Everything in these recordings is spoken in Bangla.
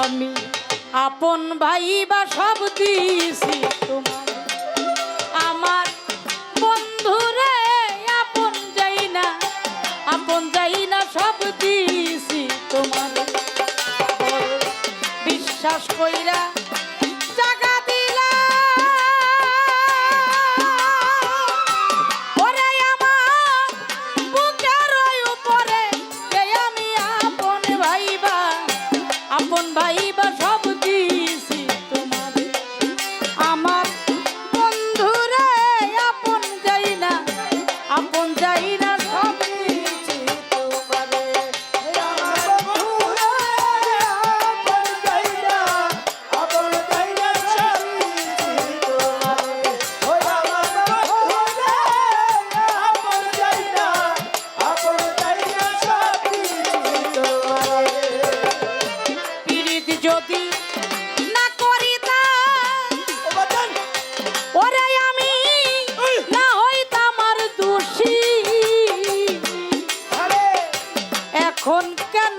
আমি আপন ভাই বা সব দিছি তোমার। আমার বন্ধুরে আপন যাই না, আপন যাই না সব দিয়েছি তোমার। বিশ্বাস কইরা এখন কেন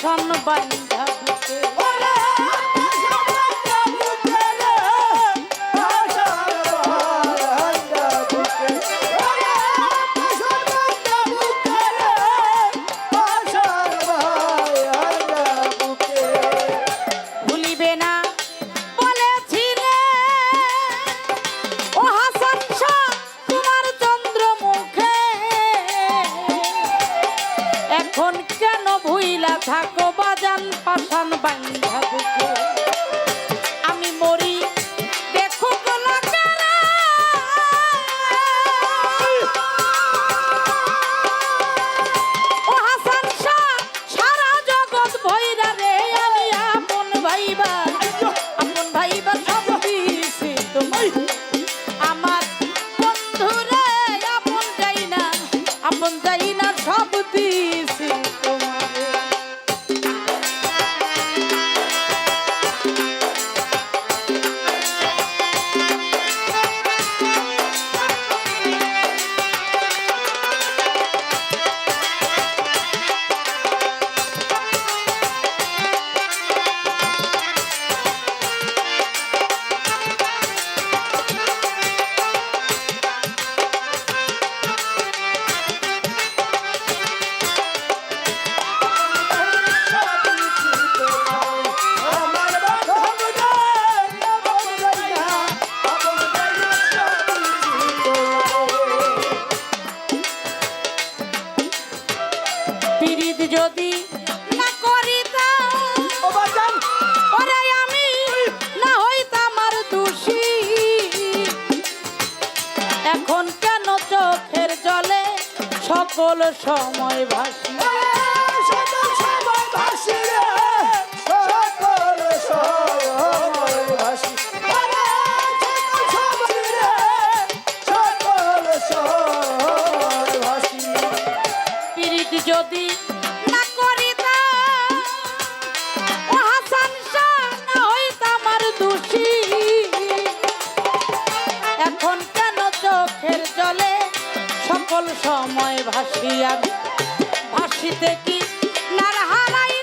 Sonne bei Вон সকল সময় ভাসি সকল সময় ভাসি রে সময় ভাসিয়া ভাসিতে কি নারহারাই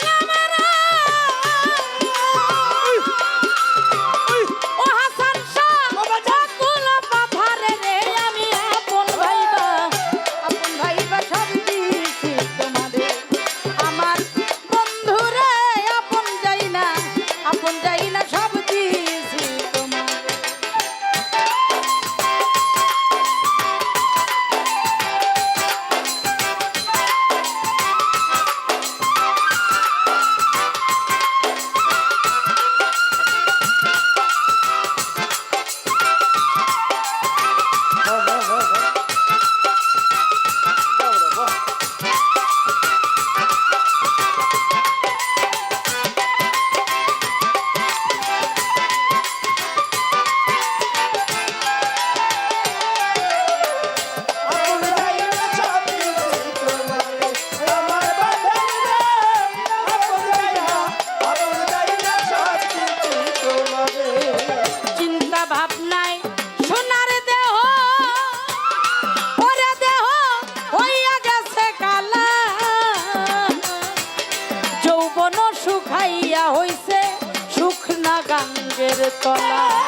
তলা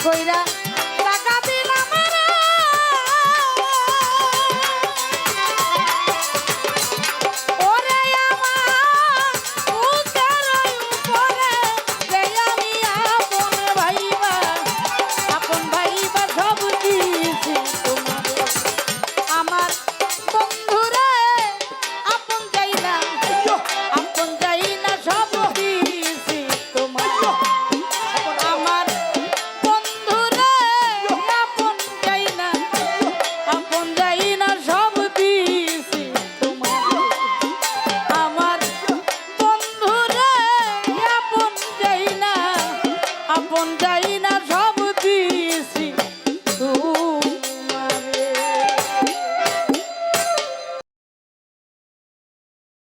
কইরা